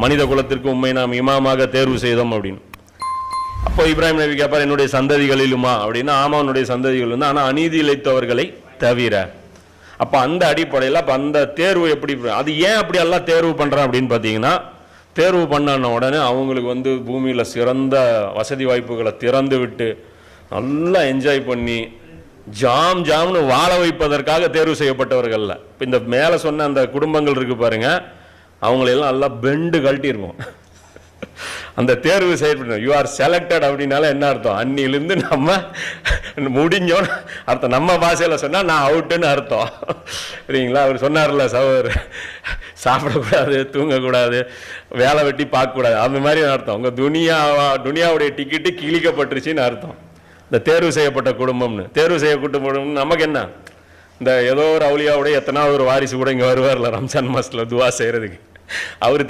மனித குலத்திற்கு உண்மை நாம் இமாமாக தேர்வு செய்தோம் அப்படின்னு. அப்போ இப்ராஹிம் நபி கேட்பார் என்னுடைய சந்ததிகளிலுமா? அப்படின்னா ஆமாவனுடைய உன்னுடைய சந்ததிகள் வந்து ஆனால் அநீதி இழைத்தவர்களை தவிர. அப்போ அந்த அடிப்படையில் அப்போ அந்த தேர்வு எப்படி அது ஏன் அப்படி எல்லாம் தேர்வு பண்ணுறான் அப்படின்னு பார்த்தீங்கன்னா தேர்வு பண்ண உடனே அவங்களுக்கு வந்து பூமியில் சிறந்த வசதி வாய்ப்புகளை திறந்து விட்டு நல்லா என்ஜாய் பண்ணி ஜாம் ஜாம்னு வாழ வைப்பதற்காக தேர்வு செய்யப்பட்டவர்கள்ல இப்போ இந்த மேலே சொன்ன அந்த குடும்பங்கள் இருக்கு பாருங்கள் அவங்களெல்லாம் நல்லா பெண்டு கழட்டியிருப்போம் அந்த தேர்வு செய்யப்பட்ட யூ ஆர் செலக்டட் அப்படின்னால என்ன அர்த்தம்? அன்னிலிருந்து நம்ம முடிஞ்சோன்னு அர்த்தம். நம்ம பாஷையில் சொன்னால் நான் அவுட்டுன்னு அர்த்தம். சரிங்களா? அவர் சொன்னார்ல சவர் சாப்பிடக்கூடாது தூங்கக்கூடாது வேலை வெட்டி பார்க்கக்கூடாது. அந்த மாதிரி அர்த்தம். உங்கள் துனியாவா துனியாவுடைய டிக்கெட்டு கிழிக்கப்பட்டுருச்சுன்னு அர்த்தம். இந்த தேர்வு செய்யப்பட்ட குடும்பம்னு. தேர்வு செய்யப்பட்ட குடும்பம் நமக்கு என்ன? இந்த ஏதோ ஒரு அவுலியாவுடைய எத்தனாவது ஒரு வாரிசு கூட இங்கே வருவார்ல ரம்ஜான் மாதத்தில் துவா செய்கிறதுக்கு அவர்